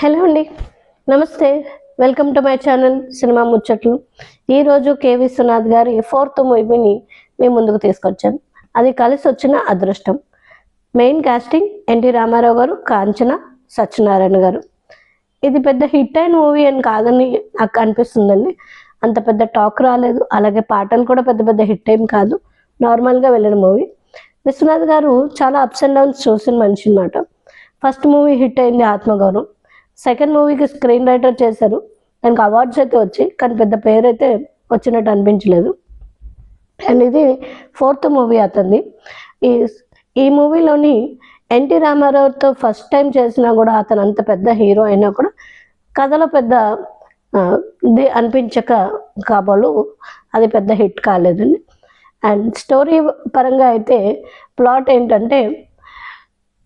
Hello అండి. నమస్తే. Welcome to my channel cinema ముచ్చట్లు. ఈరోజు కే విశ్వనాథ్ గారి ఫోర్త్ మూవీని మీ ముందుకు తీసుకొచ్చాను అది కలిసి వచ్చిన అదృష్టం. మెయిన్ కాస్టింగ్ ఎన్టీ రామారావు గారు కాంచన సత్యనారాయణ గారు. ఇది పెద్ద హిట్ అయిన మూవీ అని కాదని నాకు అనిపిస్తుందండి. అంత పెద్ద టాక్ రాలేదు. అలాగే పాటలు కూడా పెద్ద పెద్ద హిట్ ఏం కాదు. నార్మల్గా వెళ్ళిన మూవీ. విశ్వనాథ్ గారు చాలా అప్స్ అండ్ డౌన్స్ చూసిన మనిషి అనమాట ఫస్ట్ మూవీ హిట్ అయింది ఆత్మగౌరవం. సెకండ్ మూవీకి స్క్రీన్ రైటర్ చేశారు. దానికి అవార్డ్స్ అయితే వచ్చాయి కానీ పెద్ద పేరు అయితే వచ్చినట్టు అనిపించలేదు. అండ్ ఇది ఫోర్త్ మూవీ అతనిది. ఈ ఈ మూవీలోని ఎన్టీ రామారావుతో ఫస్ట్ టైం చేసినా కూడా అతను అంత పెద్ద హీరో అయినా కూడా కథలో పెద్ద ఇది అనిపించక కాబోలు అది పెద్ద హిట్ కాలేదండి అండ్ స్టోరీ పరంగా అయితే ప్లాట్ ఏంటంటే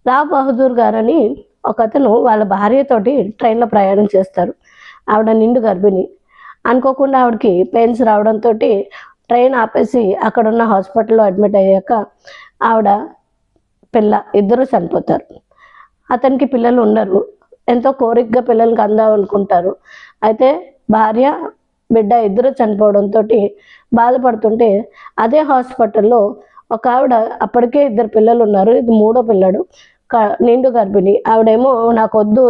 రావ్ బహదూర్ గారని ఒక అతను వాళ్ళ భార్యతోటి ట్రైన్లో ప్రయాణం చేస్తారు. ఆవిడ నిండు గర్భిణి. అనుకోకుండా ఆవిడకి పెయిన్స్ రావడంతో ట్రైన్ ఆపేసి అక్కడున్న హాస్పిటల్లో అడ్మిట్ అయ్యాక ఆవిడ పిల్ల ఇద్దరు చనిపోతారు. అతనికి పిల్లలు ఉండరు. ఎంతో కోరికగా పిల్లలకి అందాం అనుకుంటారు. అయితే భార్య బిడ్డ ఇద్దరు చనిపోవడంతో బాధపడుతుంటే అదే హాస్పిటల్లో ఒక ఆవిడ అప్పటికే ఇద్దరు పిల్లలు ఉన్నారు. ఇది మూడో పిల్లడు. నిండు గర్భిణి. ఆవిడేమో నాకు వద్దు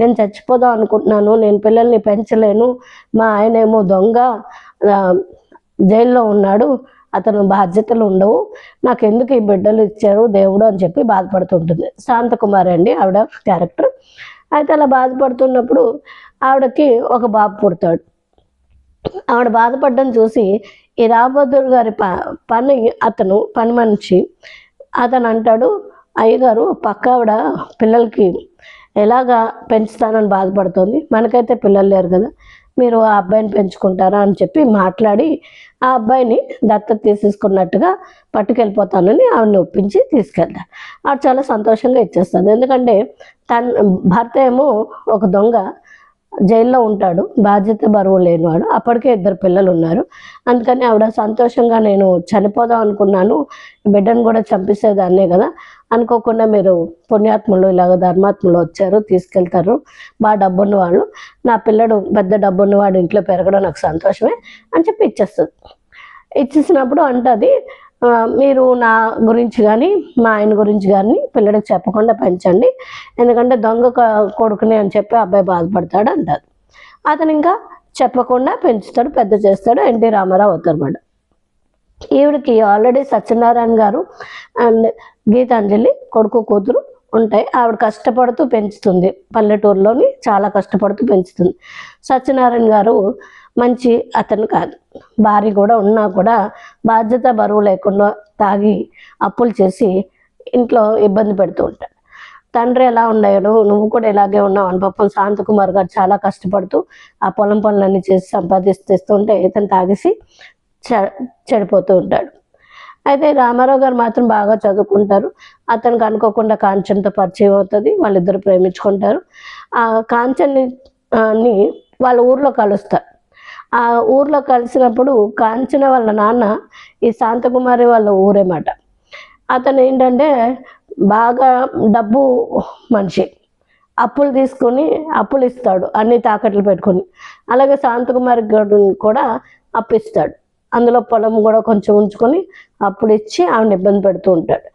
నేను చచ్చిపోదాం అనుకుంటున్నాను నేను పిల్లల్ని పెంచలేను. మా ఆయన ఏమో దొంగ జైల్లో ఉన్నాడు అతను బాధ్యతలు ఉండవు. నాకు ఎందుకు ఈ బిడ్డలు ఇచ్చారు దేవుడు అని చెప్పి బాధపడుతుంటుంది. శాంతకుమారి అండి ఆవిడ క్యారెక్టర్. అయితే అలా బాధపడుతున్నప్పుడు ఆవిడకి ఒక బాబు పుడతాడు. ఆవిడ బాధపడడం చూసి ఈ రాబద్దురు గారి ప పని అతను పని మనిషి అతను అంటాడు అయ్యగారు పక్క ఆవిడ పిల్లలకి ఎలాగా పెంచుతానని బాధపడుతుంది. మనకైతే పిల్లలు లేరు కదా మీరు ఆ అబ్బాయిని పెంచుకుంటారా? అని చెప్పి మాట్లాడి ఆ అబ్బాయిని దత్తత తీసేసుకున్నట్టుగా పట్టుకెళ్ళిపోతానని ఆవిడని ఒప్పించి తీసుకెళ్తారు ఆవిడ చాలా సంతోషంగా ఇచ్చేస్తుంది. ఎందుకంటే తన భర్త ఏమో ఒక దొంగ జైల్లో ఉంటాడు. బాధ్యత బరువు లేనివాడు. అప్పటికే ఇద్దరు పిల్లలు ఉన్నారు అందుకని ఆవిడ సంతోషంగా నేను చనిపోదాం అనుకున్నాను. బిడ్డను కూడా చంపేసేదాన్నే కదా. అనుకోకుండా మీరు పుణ్యాత్ములు ఇలాగ ధర్మాత్ములు వచ్చారు తీసుకెళ్తారు. బాగా డబ్బున్న వాళ్ళు నా పిల్లడు పెద్ద డబ్బున్న వాడు ఇంట్లో పెరగడం నాకు సంతోషమే అని చెప్పి ఇచ్చేస్తుంది ఇచ్చేసినప్పుడు అంటది మీరు నా గురించి కానీ మా ఆయన గురించి కానీ పిల్లడికి చెప్పకుండా పెంచండి. ఎందుకంటే దొంగ కొడుకునే కొడుకుని అని చెప్పి అబ్బాయి బాధపడతాడు అంటారు. అతను ఇంకా చెప్పకుండా పెంచుతాడు పెద్ద చేస్తాడు ఎన్టీ రామారావు అవుతారు ఈవిడికి ఆల్రెడీ సత్యనారాయణ గారు అండ్ గీతాంజలి కొడుకు కూతురు ఉంటాయి. ఆవిడ కష్టపడుతూ పెంచుతుంది. పల్లెటూరులోని చాలా కష్టపడుతూ పెంచుతుంది. సత్యనారాయణ గారు మంచి అతను కాదు. భార్య కూడా ఉన్నా కూడా బాధ్యత బరువు లేకుండా తాగి అప్పులు చేసి ఇంట్లో ఇబ్బంది పెడుతూ ఉంటాడు. తండ్రి ఎలా ఉండేడు నువ్వు కూడా ఇలాగే ఉన్నావు అని పాపం శాంతకుమార్ గారు చాలా కష్టపడుతూ ఆ పొలం పనులన్నీ చేసి సంపాదిస్తుంటే ఇతను తాగేసి చె- చెడిపోతూ ఉంటాడు. అయితే రామారావు గారు మాత్రం బాగా చదువుకుంటారు. అతనికి అనుకోకుండా కాంచన్తో పరిచయం అవుతుంది వాళ్ళిద్దరు ప్రేమించుకుంటారు. ఆ కాంచన్ని ని వాళ్ళ ఊర్లో కలుస్తారు. ఆ ఊర్లో కలిసినప్పుడు కాంచన వాళ్ళ నాన్న ఈ శాంతకుమారి వాళ్ళ ఊరేమాట. అతను ఏంటంటే బాగా డబ్బు మనిషి. అప్పులు తీసుకొని అప్పులు ఇస్తాడు అన్ని తాకట్లు పెట్టుకొని. అలాగే శాంతకుమారి గారు కూడా అప్పిస్తాడు అందులో పొలం కూడా కొంచెం ఉంచుకొని అప్పుడు ఇచ్చి ఆవిడ ఇబ్బంది పెడుతూ ఉంటాడు.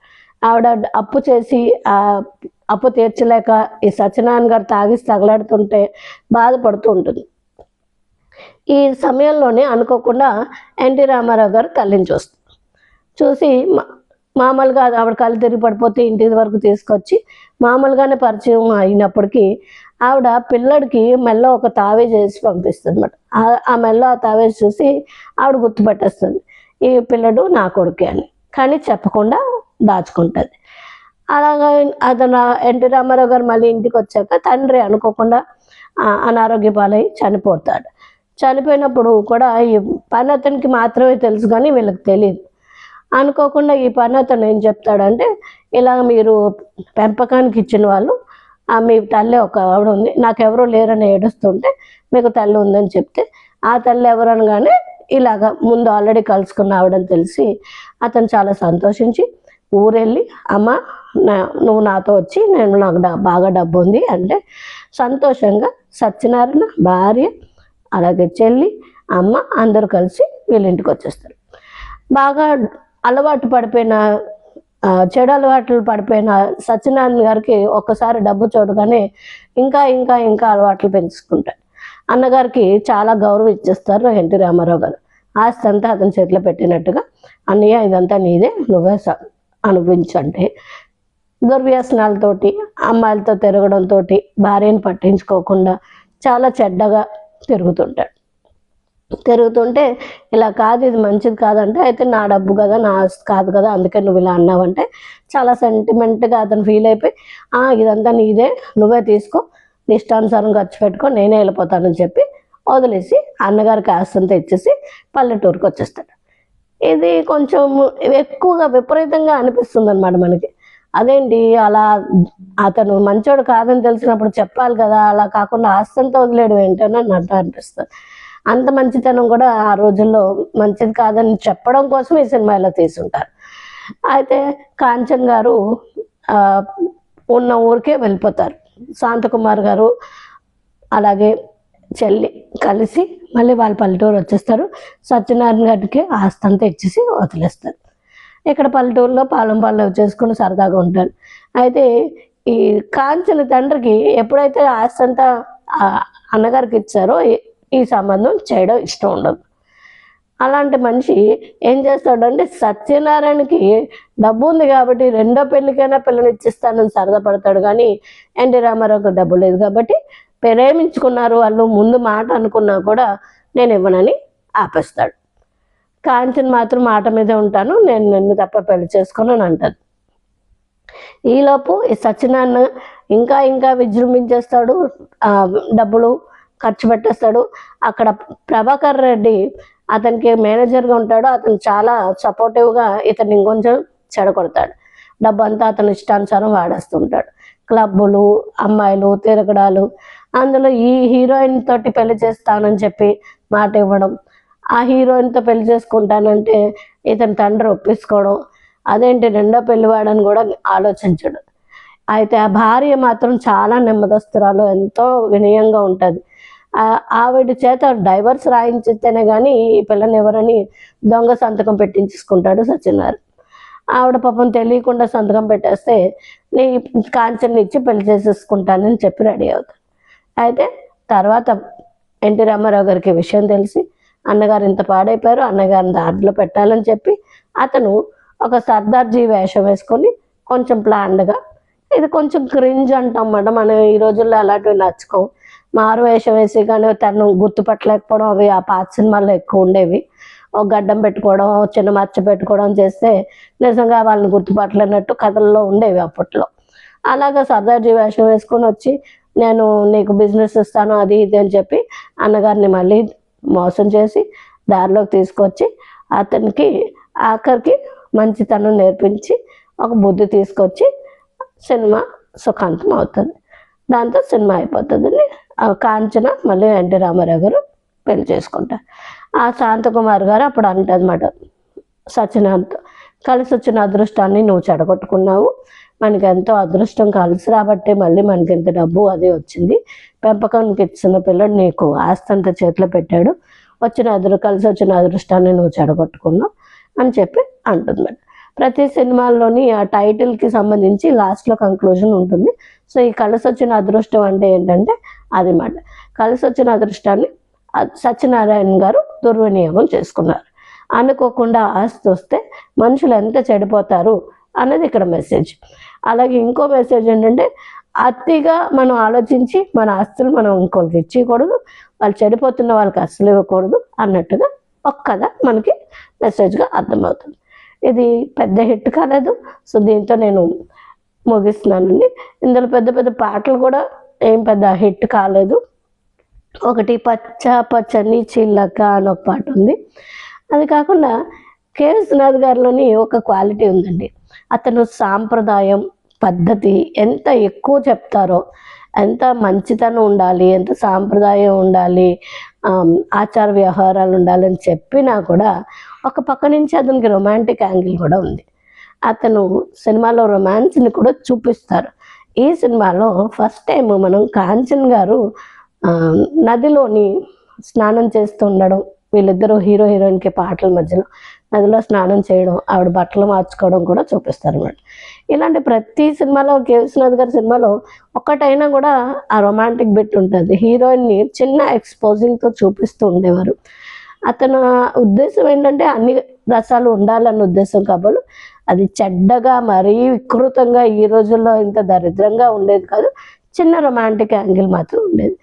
ఆవిడ అప్పు చేసి ఆ అప్పు తీర్చలేక ఈ సత్యనారాయణ గారు తాగిసి తగలాడుతుంటే బాధపడుతూ ఉంటుంది. ఈ సమయంలోనే అనుకోకుండా ఎన్టీ రామారావు గారు కళ్ళని చూస్తారు. చూసి మా- మామూలుగా ఆవిడ కళ్ళు తిరిగి పడిపోతే ఇంటి వరకు తీసుకొచ్చి మామూలుగానే పరిచయం అయినప్పటికీ ఆవిడ పిల్లడికి మెల్ల ఒక తావేజ్ వేసి పంపిస్తుంది అనమాట ఆ మెల్ల ఆ తావేజ్ చూసి ఆవిడ గుర్తుపెట్టేస్తుంది. ఈ పిల్లడు నా కొడుకే అని. కానీ చెప్పకుండా దాచుకుంటుంది. అలాగా అతను ఎన్టీ రామారావు గారు మళ్ళీ ఇంటికి వచ్చాక తండ్రి అనుకోకుండా అనారోగ్య పాలై చనిపోతాడు. చనిపోయినప్పుడు కూడా ఈ పని అతనికి మాత్రమే తెలుసు కానీ వీళ్ళకి తెలియదు అనుకోకుండా ఈ పని అతను ఏం చెప్తాడంటే ఇలా మీరు పెంపకానికి ఇచ్చిన వాళ్ళు మీ తల్లి ఒక ఆవిడ ఉంది. నాకెవరూ లేరని ఏడుస్తుంటే మీకు తల్లి ఉందని చెప్తే ఆ తల్లి ఎవరు అనగానే ఇలాగ ముందు ఆల్రెడీ కలుసుకున్న ఆవిడని తెలిసి అతను చాలా సంతోషించి ఊరెళ్ళి అమ్మ నా నువ్వు నాతో వచ్చి నేను నాకు డ- బాగా డబ్బు ఉంది అంటే సంతోషంగా సత్యనారాయణ భార్య అలాగే చెల్లి అమ్మ అందరూ కలిసి వీళ్ళ ఇంటికి వచ్చేస్తారు. బాగా అలవాటు పడిపోయిన చెడు అలవాట్లు పడిపోయిన సత్యనారాయణ గారికి ఒక్కసారి డబ్బు చూడగానే ఇంకా ఇంకా ఇంకా అలవాట్లు పెంచుకుంటాడు అన్నగారికి చాలా గౌరవం ఇచ్చేస్తారు ఎన్టీ రామారావు గారు. ఆస్తి అంతా అతని చేతిలో పెట్టినట్టుగా అన్నయ్య ఇదంతా నీదే నువ్వే స- దుర్వ్యసనాలతోటి అమ్మాయిలతో తిరగడంతో భార్యను పట్టించుకోకుండా చాలా చెడ్డగా తిరుగుతుంటాడు. తిరుగుతుంటే ఇలా కాదు ఇది మంచిది కాదంటే అయితే నా డబ్బు కదా నా కాదు కదా అందుకే నువ్వు ఇలా అన్నావంటే చాలా సెంటిమెంట్గా అతను ఫీల్ అయిపోయి ఇదంతా నీదే నువ్వే తీసుకో నీ ఇష్టానుసారం ఖర్చు పెట్టుకో నేనే వెళ్ళిపోతానని చెప్పి వదిలేసి అన్నగారికి ఆస్తి ఇచ్చేసి పల్లెటూరుకి వచ్చేస్తాడు. ఇది కొంచెం ఎక్కువగా విపరీతంగా అనిపిస్తుంది అనమాట మనకి. అదేంటి అలా అతను మంచోడు కాదని తెలిసినప్పుడు చెప్పాలి కదా అలా కాకుండా ఆస్తి వదిలేడు ఏంటని నన్ను అనిపిస్తుంది. అంత మంచితనం కూడా ఆ రోజుల్లో మంచిది కాదని చెప్పడం కోసం ఈ సినిమాలో తీసుంటారు అయితే కాంచన్ గారు ఉన్న ఊరికే వెళ్ళిపోతారు. శాంతకుమార్ గారు అలాగే చెల్లి కలిసి మళ్ళీ వాళ్ళ పల్లెటూరు వచ్చేస్తారు. సత్యనారాయణ గారికి ఆస్తంతా ఇచ్చేసి వదిలేస్తారు. ఇక్కడ పల్లెటూరులో పాలెం పాలెం చేసుకుని సరదాగా ఉంటారు. అయితే ఈ కాంచన తండ్రికి ఎప్పుడైతే ఆస్తంతా అంతా అన్నగారికి ఇచ్చారో ఈ- సంబంధం చేయడం ఇష్టం ఉండదు. అలాంటి మనిషి ఏం చేస్తాడంటే సత్యనారాయణకి డబ్బు ఉంది కాబట్టి రెండో పెళ్ళికైనా పిల్లని ఇచ్చిస్తానని సరదా పడతాడు కానీ ఎన్టీ రామారావుకి డబ్బు లేదు కాబట్టి ప్రేమించుకున్నారు వాళ్ళు ముందు మాట అనుకున్నా కూడా నేను ఇవ్వనని ఆపేస్తాడు. కాంచన్ మాత్రం మాట మీదే ఉంటాను నేను నిన్ను తప్ప పెళ్ళి అని అంటారు ఈలోపు ఈ సత్యనారాయణ ఇంకా ఇంకా విజృంభించేస్తాడు డబ్బులు ఖర్చు పెట్టేస్తాడు. అక్కడ ప్రభాకర్ రెడ్డి అతనికి మేనేజర్గా ఉంటాడు. అతను చాలా సపోర్టివ్గా ఇతన్ని ఇంకొంచెం చెడగొడతాడు. డబ్బు అంతా అతను ఇష్టానుసారం వాడేస్తుంటాడు. క్లబ్బులు అమ్మాయిలు తిరగడాలు. అందులో ఈ హీరోయిన్ తోటి పెళ్ళి చేస్తానని చెప్పి మాట ఇవ్వడం. ఆ హీరోయిన్తో పెళ్ళి చేసుకుంటానంటే ఇతని తండ్రి ఒప్పించుకోవడం. అదేంటి రెండో పెళ్ళివాడని కూడా ఆలోచించడు. అయితే ఆ భార్య మాత్రం చాలా నెమ్మదస్తురాలు ఎంతో వినయంగా ఉంటుంది. ఆవిడ చేత డైవర్స్ రాయించితేనే కానీ ఈ పిల్లని ఎవరని దొంగ సంతకం పెట్టించుకుంటాడు సత్యనారాయణ. ఆవిడ పాపం తెలియకుండా సంతకం పెట్టేస్తే నీ కాంచెని ఇచ్చి పెళ్ళి చేసేసుకుంటానని చెప్పి రెడీ అవుతాడు. అయితే తర్వాత ఎన్టీ రామారావు గారికి విషయం తెలిసి అన్నగారు ఇంత పాడైపోయారు అన్నగారిని దాంట్లో పెట్టాలని చెప్పి అతను ఒక సర్దార్జీ వేషం వేసుకొని కొంచెం ప్లాన్డ్గా ఇది కొంచెం క్రింజ్ అంటాం మేడం మనం ఈ రోజుల్లో అలాంటివి నచ్చుకోం. మారు వేషం వేసి కానీ తను గుర్తుపట్టలేకపోవడం అవి ఆ పాత సినిమాల్లో ఎక్కువ ఉండేవి. ఒక గడ్డం పెట్టుకోవడం చిన్న మచ్చ పెట్టుకోవడం చేస్తే నిజంగా వాళ్ళని గుర్తుపట్టలేనట్టు కథల్లో ఉండేవి అప్పట్లో. అలాగా సర్దార్జీ వేషం వేసుకొని వచ్చి నేను నీకు బిజినెస్ ఇస్తాను అది ఇది అని చెప్పి అన్నగారిని మళ్ళీ మోసం చేసి దారిలోకి తీసుకొచ్చి అతనికి ఆఖరికి మంచితనం నేర్పించి ఒక బుద్ధి తీసుకొచ్చి సినిమా సుఖాంతం అవుతుంది. దాంతో సినిమా అయిపోతుందని కాంచన మళ్ళీ ఎన్టీ రామారావు గారు పెళ్ళి చేసుకుంటారు. ఆ శాంతకుమార్ గారు అప్పుడు అంటదన్నమాట సత్యనారాయణతో కలిసి వచ్చిన అదృష్టాన్ని నువ్వు చెడగొట్టుకున్నావు. మనకి ఎంతో అదృష్టం కలిసి రాబట్టే మళ్ళీ మనకి ఎంత డబ్బు అది వచ్చింది. పెంపకానికి ఇచ్చిన పిల్లడు నీకు ఆస్తి అంతా చేతిలో పెట్టాడు. వచ్చిన అదృ కలిసి వచ్చిన అదృష్టాన్ని నువ్వు చెడగొట్టుకున్నావు అని చెప్పి అంటుంది ప్రతి సినిమాల్లోని ఆ టైటిల్కి సంబంధించి లాస్ట్లో కంక్లూజన్ ఉంటుంది. సో ఈ కలిసి వచ్చిన అదృష్టం అంటే ఏంటంటే అది మాట. కలిసి వచ్చిన అదృష్టాన్ని సత్యనారాయణ గారు దుర్వినియోగం చేసుకున్నారు. అనుకోకుండా ఆస్తి వస్తే మనుషులు ఎంత చెడిపోతారు అన్నది ఇక్కడ మెసేజ్ అలాగే ఇంకో మెసేజ్ ఏంటంటే అతిగా మనం ఆలోచించి మన ఆస్తులు మనం ఇంకొకరికి ఇచ్చేయకూడదు వాళ్ళు చెడిపోతున్న వాళ్ళకి అస్సలు ఇవ్వకూడదు అన్నట్టుగా ఒక్కదా మనకి మెసేజ్గా అర్థమవుతుంది. ఇది పెద్ద హిట్ కాలేదు. సో దీంతో నేను ముగిస్తున్నానండి. ఇందులో పెద్ద పెద్ద పాటలు కూడా ఏం పెద్ద హిట్ కాలేదు. ఒకటి పచ్చ పచ్చని చిల్లక అని ఒక పాట ఉంది. అది కాకుండా కె విశ్వనాథ్ గారిలోని ఒక క్వాలిటీ ఉందండి. అతను సాంప్రదాయం పద్ధతి ఎంత ఎక్కువ చెప్తారో ఎంత మంచితనం ఉండాలి ఎంత సాంప్రదాయం ఉండాలి ఆచార వ్యవహారాలు ఉండాలని చెప్పినా కూడా ఒక పక్క నుంచి అతనికి రొమాంటిక్ యాంగిల్ కూడా ఉంది. అతను సినిమాలో రొమాన్స్ని కూడా చూపిస్తారు. ఈ సినిమాలో ఫస్ట్ టైం మనం కాంచన్ గారు నదిలోని స్నానం చేస్తూ ఉండడం వీళ్ళిద్దరూ హీరో హీరోయిన్కి పాటల మధ్యలో నదిలో స్నానం చేయడం ఆవిడ బట్టలు మార్చుకోవడం కూడా చూపిస్తారు అనమాట ఇలాంటి ప్రతి సినిమాలో కే విశ్వనాథ్ గారి సినిమాలో ఒక్కటైనా కూడా ఆ రొమాంటిక్ బిట్ ఉంటుంది. హీరోయిన్ని చిన్న ఎక్స్పోజింగ్తో చూపిస్తూ ఉండేవారు. అతను ఉద్దేశం ఏంటంటే అన్ని రసాలు ఉండాలన్న ఉద్దేశం కాబోలు. అది చెడ్డగా మరీ వికృతంగా ఈ రోజుల్లో ఇంత దరిద్రంగా ఉండేది కాదు. చిన్న రొమాంటిక్ యాంగిల్ మాత్రం ఉండేది.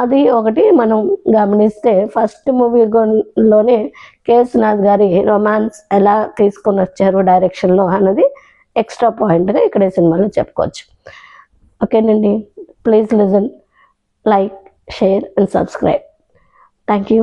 అది ఒకటి మనం గమనిస్తే ఫస్ట్ మూవీలోనే కేసునాథ్ గారి రొమాన్స్ ఎలా తీసుకొని వచ్చారు డైరెక్షన్లో అన్నది ఎక్స్ట్రా పాయింట్గా ఇక్కడ ఈ సినిమాలో చెప్పుకోవచ్చు. ఓకేనండి. Please listen like share and subscribe. Thank you